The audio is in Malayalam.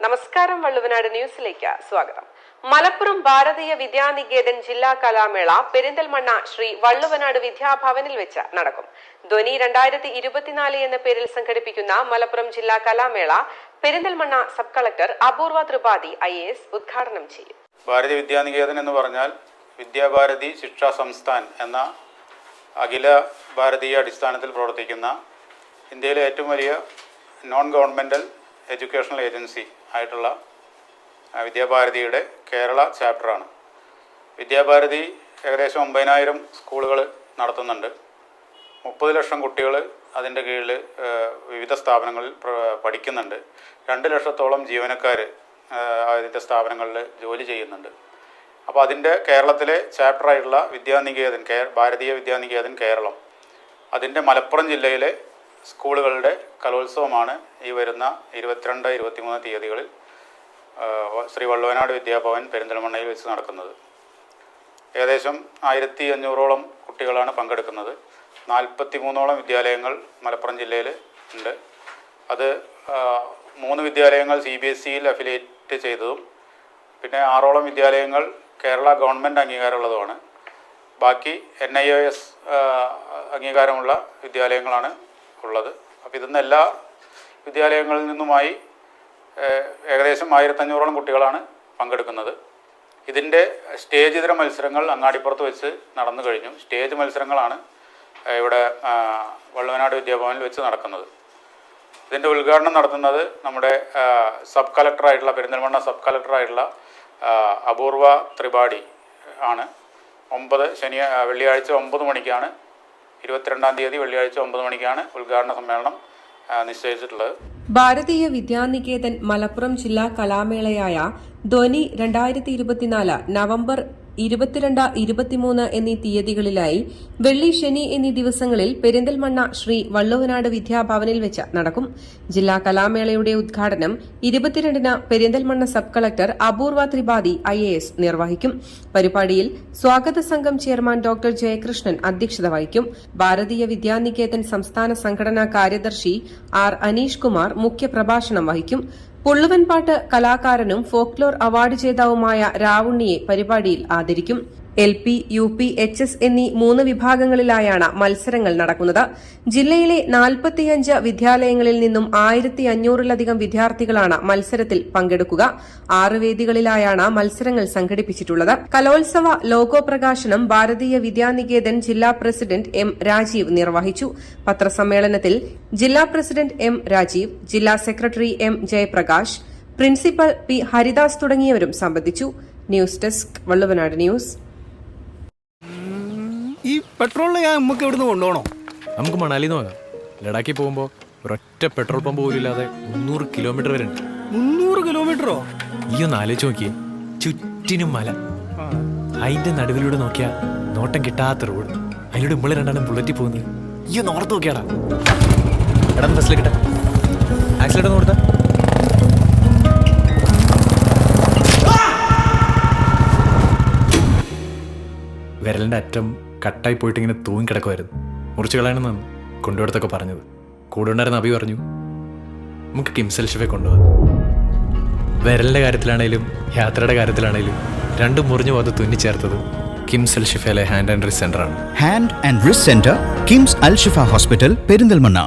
നമസ്കാരം വള്ളുവനാട് ന്യൂസിലേക്ക് സ്വാഗതം. മലപ്പുറം ഭാരതീയ വിദ്യാനികേതൻ ജില്ലാ കലാമേള പെരിന്തൽമണ്ണ ശ്രീ വള്ളുവനാട് വിദ്യാഭവനിൽ വെച്ച് നടക്കും. ധ്വനി രണ്ടായിരത്തി ഇരുപത്തിനാല് എന്ന പേരിൽ സംഘടിപ്പിക്കുന്ന മലപ്പുറം ജില്ലാ കലാമേള പെരിന്തൽമണ്ണ സബ് കളക്ടർ അപൂർവ ത്രിപാഠി ഐ എ എസ് ഉദ്ഘാടനം ചെയ്യും. ഭാരതീയ വിദ്യാനികേതൻ എന്ന് പറഞ്ഞാൽ വിദ്യാഭാരതി ശിക്ഷാ സംസ്ഥാൻ എന്ന അഖില ഭാരതീയ അടിസ്ഥാനത്തിൽ പ്രവർത്തിക്കുന്ന ഇന്ത്യയിലെ ഏറ്റവും വലിയ നോൺ ഗവൺമെന്റൽ എഡ്യൂക്കേഷണൽ ഏജൻസി ആയിട്ടുള്ള വിദ്യാഭാരതിയുടെ കേരള ചാപ്റ്ററാണ്. വിദ്യാഭാരതി ഏകദേശം ഒമ്പതിനായിരം സ്കൂളുകൾ നടത്തുന്നുണ്ട്. മുപ്പത് ലക്ഷം കുട്ടികൾ അതിന്റെ കീഴിൽ വിവിധ സ്ഥാപനങ്ങളിൽ പഠിക്കുന്നുണ്ട്. രണ്ട് ലക്ഷത്തോളം ജീവനക്കാർ അതിന്റെ സ്ഥാപനങ്ങളിൽ ജോലി ചെയ്യുന്നുണ്ട്. അപ്പോൾ അതിന്റെ കേരളത്തിലെ ചാപ്റ്ററായിട്ടുള്ള വിദ്യാനികേതൻ കേ ഭാരതീയ വിദ്യാനികേതൻ കേരളം അതിന്റെ മലപ്പുറം ജില്ലയിലെ സ്കൂളുകളുടെ കലോത്സവമാണ് ഈ വരുന്ന ഇരുപത്തിരണ്ട് ഇരുപത്തിമൂന്ന് തീയതികളിൽ ശ്രീ വള്ളുവനാട് വിദ്യാഭവൻ പെരിന്തൽമണ്ണയിൽ വെച്ച് നടക്കുന്നത്. ഏകദേശം ആയിരത്തി അഞ്ഞൂറോളം കുട്ടികളാണ് പങ്കെടുക്കുന്നത്. നാൽപ്പത്തി മൂന്നോളം വിദ്യാലയങ്ങൾ മലപ്പുറം ജില്ലയിൽ ഉണ്ട്. അത് മൂന്ന് വിദ്യാലയങ്ങൾ സി ബി എസ് സിയിൽ അഫിലിയേറ്റ് ചെയ്തതും പിന്നെ ആറോളം വിദ്യാലയങ്ങൾ കേരള ഗവൺമെന്റ് അംഗീകാരമുള്ളതുമാണ്. ബാക്കി എൻ ഐ ഒ എസ് അംഗീകാരമുള്ള വിദ്യാലയങ്ങളാണ് ഉള്ളത്. അപ്പോൾ ഇതിന്ന് എല്ലാ വിദ്യാലയങ്ങളിൽ നിന്നുമായി ഏകദേശം ആയിരത്തഞ്ഞൂറോളം കുട്ടികളാണ് പങ്കെടുക്കുന്നത്. ഇതിന്റെ സ്റ്റേജ് ഇതര മത്സരങ്ങൾ അങ്ങാടിപ്പുറത്ത് വെച്ച് നടന്നു കഴിഞ്ഞു. സ്റ്റേജ് മത്സരങ്ങളാണ് ഇവിടെ വള്ളുവനാട് വിദ്യാഭവനിൽ വെച്ച് നടക്കുന്നത്. ഇതിന്റെ ഉദ്ഘാടനം നടത്തുന്നത് നമ്മുടെ സബ് കളക്ടറായിട്ടുള്ള പെരിന്തൽമണ്ണ സബ് കളക്ടറായിട്ടുള്ള ആ, അപൂർവ ത്രിപാഠി ആണ്. ഒമ്പത് ശനി വെള്ളിയാഴ്ച ഒമ്പത് മണിക്കാണ് ഇരുപത്തിരണ്ടാം തീയതി വെള്ളിയാഴ്ച ഒമ്പത് മണിക്കാണ് ഉദ്ഘാടന സമ്മേളനം നിശ്ചയിച്ചിട്ടുള്ളത്. ഭാരതീയ വിദ്യാനികേതൻ മലപ്പുറം ജില്ലാ കലാമേളയായ ധ്വനി രണ്ടായിരത്തി ഇരുപത്തിനാല് നവംബർ ഇരുപത്തിരണ്ട് ഇരുപത്തിമൂന്ന് എന്നീ തീയതികളിലായി വെള്ളി ശനി എന്നീ ദിവസങ്ങളിൽ പെരിന്തൽമണ്ണ ശ്രീ വള്ളുവനാട് വിദ്യാഭവനിൽ വെച്ച് നടക്കും. ജില്ലാ കലാമേളയുടെ ഉദ്ഘാടനം ഇരുപത്തിരണ്ടിന് പെരിന്തൽമണ്ണ സബ് കളക്ടർ അപൂർവ ത്രിപാഠി ഐ നിർവഹിക്കും. പരിപാടിയിൽ സ്വാഗത സംഘം ചെയർമാൻ ഡോക്ടർ ജയകൃഷ്ണൻ അധ്യക്ഷത വഹിക്കും. ഭാരതീയ വിദ്യാനികേതൻ സംസ്ഥാന സംഘടനാ കാര്യദർശി ആർ അനീഷ് കുമാർ മുഖ്യപ്രഭാഷണം വഹിക്കും. പുള്ളുവൻപാട്ട് കലാകാരനും ഫോക്ലോർ അവാർഡ് ജേതാവുമായ രാവുണ്ണിയെ പരിപാടിയിൽ ആദരിക്കും L P U P H S എന്നീ മൂന്ന് വിഭാഗങ്ങളിലായാണ് മത്സരങ്ങൾ നടക്കുന്നത്. ജില്ലയിലെ നാൽപ്പത്തിയഞ്ച് വിദ്യാലയങ്ങളിൽ നിന്നും ആയിരത്തി അഞ്ഞൂറിലധികം വിദ്യാർത്ഥികളാണ് മത്സരത്തിൽ പങ്കെടുക്കുക. ആറ് വേദികളിലായാണ് മത്സരങ്ങൾ സംഘടിപ്പിച്ചിട്ടുള്ളത്. കലോത്സവ ലോഗോ പ്രകാശനം ഭാരതീയ വിദ്യാനികേതൻ ജില്ലാ പ്രസിഡന്റ് എം രാജീവ് നിർവഹിച്ചു. പത്രസമ്മേളനത്തിൽ ജില്ലാ പ്രസിഡന്റ് എം രാജീവ് ജില്ലാ secretary M Jayaprakash principal P Haridas തുടങ്ങിയവരും സംബന്ധിച്ചു. News desk Valluvanad news. ഈ പെട്രോളിന് ഞാൻ നമുക്ക് ഇവിടുന്ന് കൊണ്ടുപോകണോ? നമുക്ക് മണാലിന്ന് വാങ്ങാം ലഡാക്കിൽ പോകുമ്പോൾ ഒരൊറ്റ പെട്രോൾ പമ്പ് പോലും ഇല്ലാതെ മുന്നൂറ് കിലോമീറ്റർ വരെ ഉണ്ട്. മുന്നൂറ് കിലോമീറ്ററോ ഈ ഒന്ന് ആലോചിച്ച് നോക്കിയേ ചുറ്റിനും മല. അതിന്റെ നടുവിലൂടെ നോക്കിയാ നോട്ടം കിട്ടാത്ത റോഡ് അതിലൂടെ ഇമ്മൾ രണ്ടാണ് ബുള്ളറ്റിൽ പോകുന്നത്. ഈ ഒന്ന് ഓർത്ത് നോക്കിയാടാ. എടാ ബസ്സിൽ കിട്ടാ ഒന്ന് കൊടുത്താ. വിരലിന്റെ അറ്റം കട്ടായി പോയിട്ട് ഇങ്ങനെ തൂങ്ങി കിടക്കുമായിരുന്നു മുറിച്ച് കളയണമെന്നാണ് കൊണ്ടുപോയിടത്തൊക്കെ പറഞ്ഞത്. കൂടെ ഉണ്ടായിരുന്ന അഭി പറഞ്ഞു നമുക്ക് കിംസൽ ഷിഫെ കൊണ്ടുപോകാം വിരലിന്റെ കാര്യത്തിലാണേലും യാത്രയുടെ കാര്യത്തിലാണേലും രണ്ടും മുറിഞ്ഞു പോകാതെ തുന്നിച്ചേർത്തത് കിംസൽ ഷിഫയിലെ hand and wrist സെന്ററാണ് hand and wrist centre KIMS Al Shifa hospital Perinthalmanna